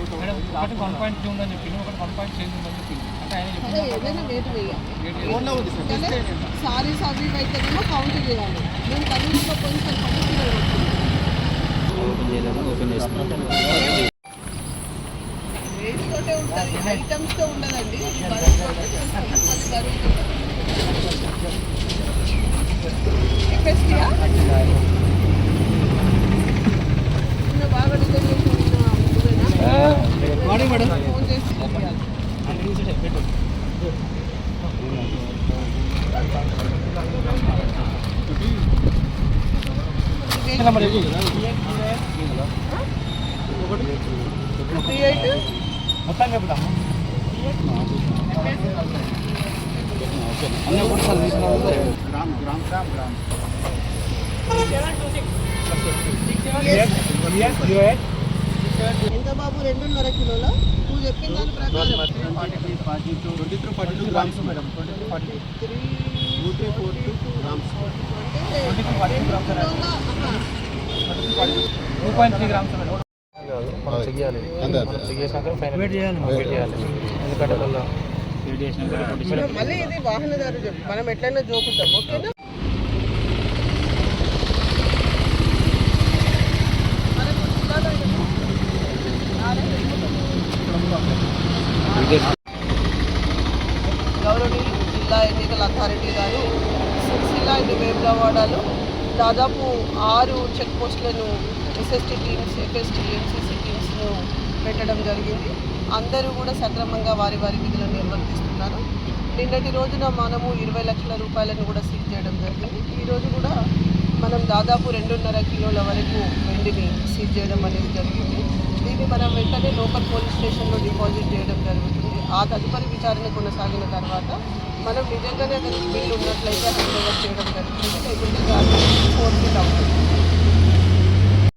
ఒకటి one point two ఉందని చెప్పింది ఒకటి వన్ పాయింట్ చేంజ్ ఉందని చెప్పింది అంటే ఆయన చెప్పింది సారీస్ అవి అయితేనేమో కౌంట్ చేయాలి. మేము కనీసం కొంచెం పర్టికులర్ రేట్ తోటే ఉంటుంది. ఐటమ్స్తో ఉండదండి. బరువు బరువు ముగ్గురేనా? ఫోన్ చేసి చెప్పాలి. త్రీ ఎయిట్ మొత్తం చెప్తాము గ్రామ్ గ్రామ్ గ్రామ్ గ్రామ్ ఎంత బాబు? రెండున్నర కిలోల? నువ్వు చెప్పిన దాని ప్రకారం. Forty three forty two twenty three forty two grams madam. Twenty three forty three two three four two grams. అంటే రెండు కిలోల ఆహా. Two point three grams madam మనం చెయ్యాలి మనం చేసాక ఫైనల్ వెయిట్ చేయాలి వెయిట్ చేయాలి ఎందుకంటే మళ్ళీ ఇది వాహనదారు చెప్పు. మనం ఎట్లయినా జోకుతాం ఓకేనా? గౌరవనీయులు జిల్లా ఎన్నికల అథారిటీ గారు సిరిసిల్ల అండ్ వేములవాడలో దాదాపు ఆరు చెక్ పోస్టులను ఎస్ఎస్టీ టీమ్స్ ఎఫ్ఎస్టీ ఎంసీసీ టీమ్స్ను పెట్టడం జరిగింది. అందరూ కూడా సక్రమంగా వారి వారి విధులను నిర్వర్తిస్తున్నారు. నిన్నటి రోజున మనము ఇరవై లక్షల రూపాయలను కూడా సీజ్ చేయడం జరిగింది. ఈరోజు కూడా మనం దాదాపు రెండున్నర కిలోల వరకు వెండిని సీజ్ చేయడం అనేది జరిగింది. దీన్ని మనం వెంటనే లోకల్ పోలీస్ స్టేషన్లో డిపాజిట్ చేయడం జరుగుతుంది. ఆ తదుపరి విచారణ కొనసాగిన తర్వాత మనం నిజంగానే అతనికి బిల్లు ఉన్నట్లయితే హ్యాండ్ ఓవర్ చేయడం జరుగుతుంది. లేకుంటే